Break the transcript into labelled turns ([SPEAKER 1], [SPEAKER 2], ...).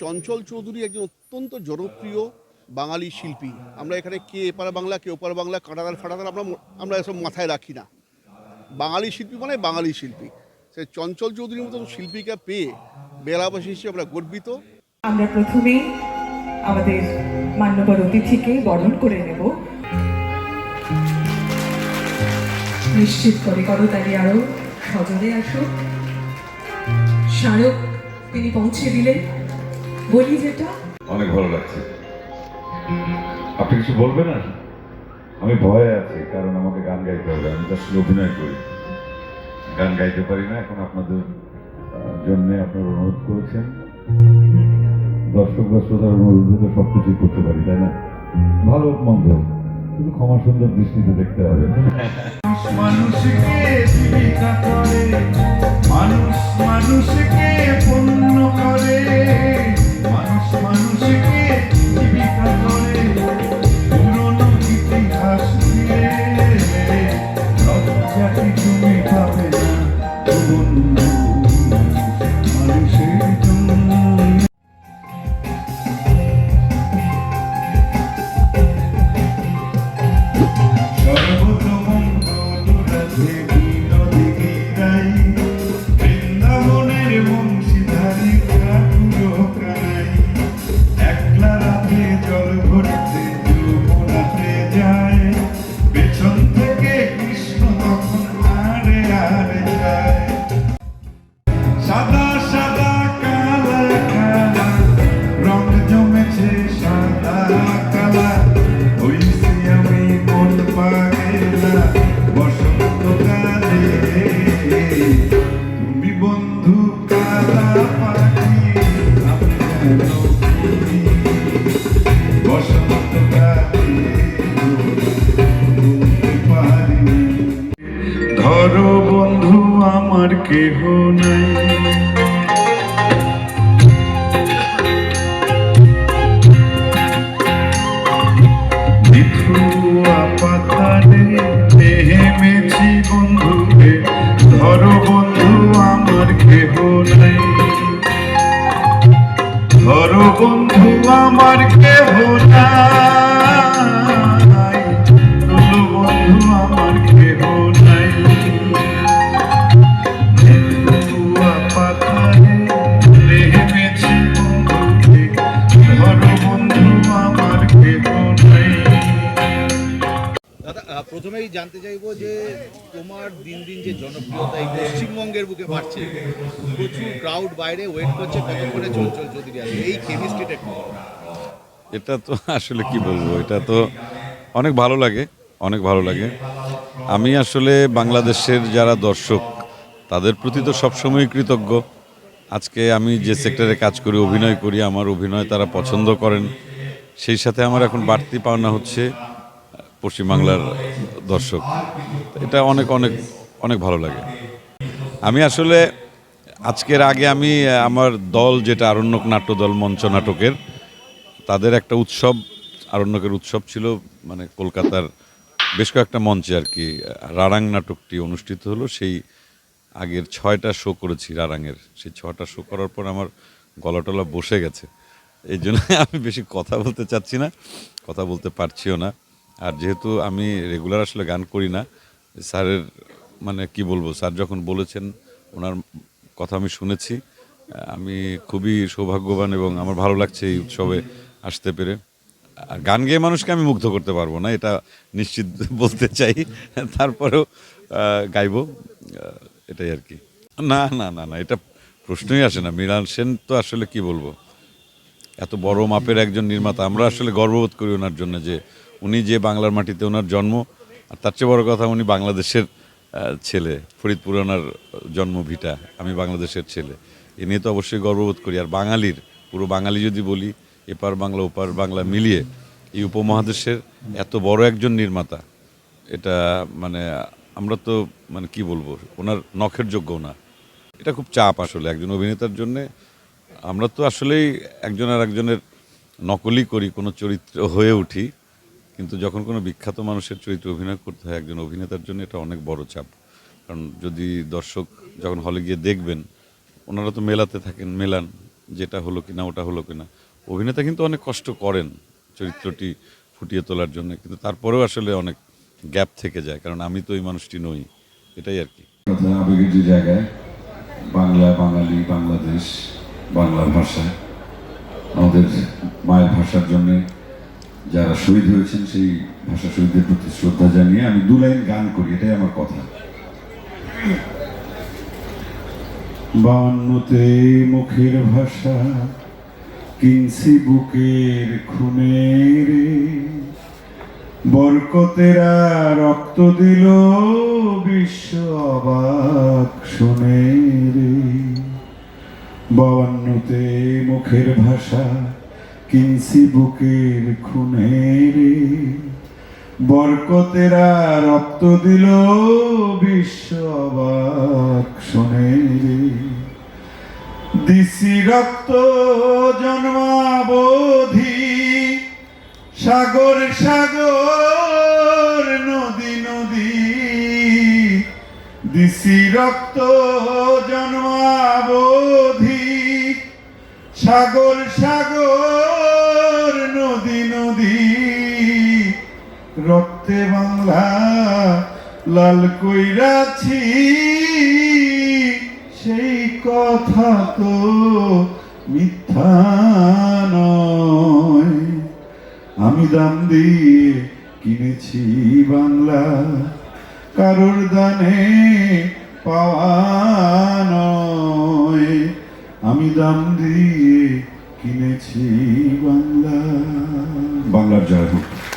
[SPEAKER 1] চঞ্চল চৌধুরী একজন অত্যন্ত জনপ্রিয় বাঙালি শিল্পী। আমরা এখানে কে এপার বাংলা, কে ওপার বাংলা কাঁটাদার ফাটাদার আমরা আমরা এসব মাথায় রাখি না। বাঙালি শিল্পী মানে বাঙালি শিল্পী। সে চঞ্চল চৌধুরীর মতন শিল্পীকে পেয়ে বেলাবাসী হিসেবে আমরা গর্বিত।
[SPEAKER 2] আমরা প্রথমেই আমাদের মান্যবর অতিথিকে বরণ করে নেব। নিশ্চিত করে করতালি আরও সজনে আসুক। স্মারক তিনি পৌঁছে দিলেন। বলি যেটা?
[SPEAKER 3] অনেক ভালো লাগছে। আপনি কিছু বলবেন না আমি ভয়ে আছি কারণ আমাকে গান গাইতে হবে। আমি তো আসলে অভিনয় করি। গান গাইতে পারি না এখন আপনাদের জন্য আপনারা অনুরোধ করেছেন। দর্শক বা শ্রোতার অনুরোধে তো সব কিছুই করতে পারি তাই না? ভালো মন্দ শুধু ক্ষমা সুন্দর দৃষ্টিতে দেখতে হবে।
[SPEAKER 4] মানুষকে জীবিকা করে। মানুষ মানুষকে ধরো বন্ধু আমার কেহ নাই।
[SPEAKER 5] প্রথমেই জানতে চাইব যে তোমার দিন দিন যে জনপ্রিয়তা এই পশ্চিমবঙ্গের বুকে বাড়ছে, প্রচুর ক্রাউড বাইরে ওয়েট করছে, কতক্ষণে চঞ্চল চৌধুরী আসবে? এই কেমিস্ট্রিটা
[SPEAKER 3] এটা তো আসলে কি বলব, এটা তো অনেক ভালো লাগে, অনেক ভালো লাগে। আমি আসলে বাংলাদেশের যারা দর্শক, তাদের প্রতি তো সবসময় কৃতজ্ঞ। আজকে আমি যে সেক্টরে কাজ করি, অভিনয় করি, আমার অভিনয় তারা পছন্দ করেন। সেই সাথে আমার এখন বাড়তি পাওনা হচ্ছে পশ্চিমবাংলার দর্শক, এটা অনেক অনেক অনেক ভালো লাগে। আমি আসলে আজকের আগে আমি, আমার দল যেটা আরণ্যক নাট্য দল মঞ্চ নাটকের, তাদের একটা উৎসব, আরণ্যকের উৎসব ছিল মানে কলকাতার বেশ কয়েকটা মঞ্চে আর কি, রারাং নাটকটি অনুষ্ঠিত হলো, সেই আগের ছয়টা শো করেছি রারাংয়ের। সেই ছয়টা শো করার পর আমার গলা টলা বসে গেছে। এই জন্য আমি বেশি কথা বলতে চাচ্ছি না, কথা বলতে পারছিও না। আর যেহেতু আমি রেগুলার আসলে গান করি না, স্যারের মানে কি বলব, স্যার যখন বলেছেন ওনার কথা আমি শুনেছি, আমি খুবই সৌভাগ্যবান এবং আমার ভালো লাগছে এই উৎসবে আসতে পেরে। আর গান গেয়ে মানুষকে আমি মুগ্ধ করতে পারব না, এটা নিশ্চিত বলতে চাই। তারপরেও গাইবো এটাই আর কি। না না না না, এটা প্রশ্নই আসে না। মৃণাল সেন তো আসলে কি বলব? এত বড় মাপের একজন নির্মাতা, আমরা আসলে গর্ববোধ করি ওনার জন্য যে উনি যে বাংলার মাটিতে ওনার জন্ম, আর তার চেয়ে বড় কথা উনি বাংলাদেশের ছেলে, ফরিদপুর ওনার জন্ম ভিটা, আমি বাংলাদেশের ছেলে। এ নিয়ে তো অবশ্যই গর্ববোধ করি। আর বাঙালির, পুরো বাঙালি যদি বলি, এপার বাংলা, ওপার বাংলা মিলিয়ে, এই উপমহাদেশের এত বড় একজন নির্মাতা, এটা মানে আমরা তো মানে কি বলব, ওনার নখের যোগ্য না। এটা খুব চাপ আসলে একজন অভিনেতার জন্য। আমরা তো আসলেই একজন আর একজনের নকলই করি, কোনো চরিত্র হয়ে উঠি। কিন্তু যখন কোনো বিখ্যাত মানুষের চরিত্রে অভিনয় করতে হয় একজন অভিনেতার জন্য এটা অনেক বড় চাপ। কারণ যদি দর্শক যখন হলে গিয়ে দেখবেন, ওনারা তো মেলাতে থাকেন, মেলান, যেটা হলো কিনা, ওটা হলো কিনা। অভিনেতা কিন্তু অনেক কষ্ট করেন চরিত্রটি ফুটিয়ে তোলার জন্য, কিন্তু তারপরেও আসলে অনেক গ্যাপ থেকে যায়, কারণ আমি তো ওই মানুষটি নই। এটাই আর কি।
[SPEAKER 4] জায়গায়, বাংলা বাঙালি, বাংলাদেশ বাংলা ভাষা, আমাদের মায়ের ভাষার জন্য যারা শহীদ হয়েছেন সেই ভাষা শহীদদের প্রতি শ্রদ্ধা জানিয়ে আমি দু লাইন গান করি, এটাই আমার কথা। বান্নতে মুখের ভাষা, কিনছি বুকের খুনে রে। বরকতেরা রক্ত দিল বিশ্ব অবাক শুনে রে। বাবান্নতে মুখের ভাষা কিনছি বুকের খুনে রে। বরকতেরা রক্ত দিল বিশ্ব অবাক শুনে রে। দিছি রক্ত জন্মাবধি, সাগর সাগর, নদী নদী। দিছি রক্ত জন্মাবধি, সাগর সাগর নদী, রক্তে বাংলা, লাল কইরাছি সেই কথা তো মিথ্যা নয়। আমি দাম দিয়ে কিনেছি বাংলা, কারোর দানে পাওয়া নয়। আমি দাম দিয়ে কিনেছি বাংলা। বাংলার জয় হোক।